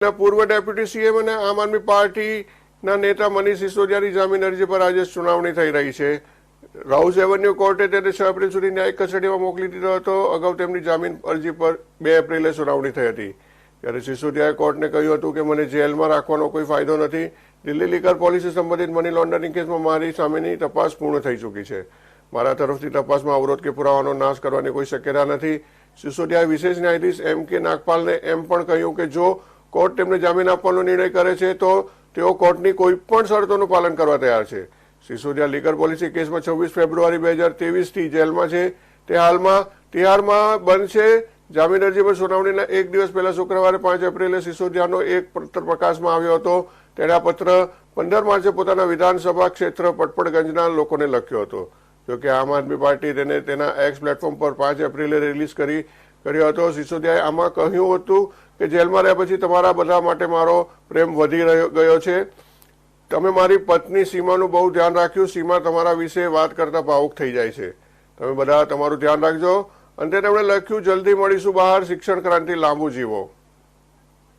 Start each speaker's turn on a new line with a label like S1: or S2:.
S1: પૂર્વ deputy CM અને આમ આદમી પાર્ટીના નેતા મનીષ સિસોદિયાની જામીન અરજી પર આજે સુનાવણી થઈ રહી છે. રાઉસ એવન્યુ કોર્ટે તેને છ એપ્રિલ સુધી ન્યાયિક કસ્ટડીમાં મોકલી દીધો હતો. અગાઉ તેમની જામીન અરજી પર બે એપ્રિલે સુનાવણી થઈ હતી. ત્યારે સિસોદિયાએ કોર્ટને કહ્યું હતું કે મને જેલમાં રાખવાનો કોઈ ફાયદો નથી. દિલ્હી લીકર પોલિસી સંબંધિત મની લોન્ડરિંગ કેસમાં મારી સામેની તપાસ પૂર્ણ થઈ ચૂકી છે. મારા તરફથી તપાસમાં અવરોધ કે પુરાવાનો નાશ કરવાની કોઈ શક્યતા નથી. સિસોદિયાએ વિશેષ ન્યાયાધીશ એમ કે નાગપાલને એમ પણ કહ્યું કે જો કોર્ટ તેમને જામીન આપવાનો નિર્ણય કરે છે, તો તેઓ કોર્ટની કોઈ પણ શરતોનું પાલન કરવા તૈયાર છે. સિસોદિયા લીગર પોલિસી કેસમાં છવ્વીસ ફેબ્રુઆરી બે હજાર તેવીસથી જેલમાં છે. તે હાલમાં તિહારમાં બનશે. જામીન અરજી પર સુનાવણીના એક દિવસ પહેલા શુક્રવારે પાંચ એપ્રિલે સિસોદિયાનો એક પત્ર પ્રકાશમાં આવ્યો હતો. આ પત્ર પંદર માર્ચે પોતાના વિધાનસભા ક્ષેત્ર પટપડગંજના લોકોને લખ્યો હતો. જોકે આમ આદમી પાર્ટી તેને તેના એક્સ પ્લેટફોર્મ પર પાંચ એપ્રિલે રિલીઝ કરી કર્યો હતો. સિસોદિયાએ આમાં કહ્યું હતું કે જેલમાં રહ્યા પછી તમારા બધા માટે મારો પ્રેમ વધી રહ્યો, ગયો છે. તમે મારી પત્ની સીમાનું બહુ ધ્યાન રાખ્યું. સીમા તમારા વિશે વાત કરતા ભાવુક થઈ જાય છે. તમે બધા તમારું ધ્યાન રાખજો. અને તેમણે લખ્યું, જલ્દી મળીશું બહાર. શિક્ષણ ક્રાંતિ લાંબુ જીવો.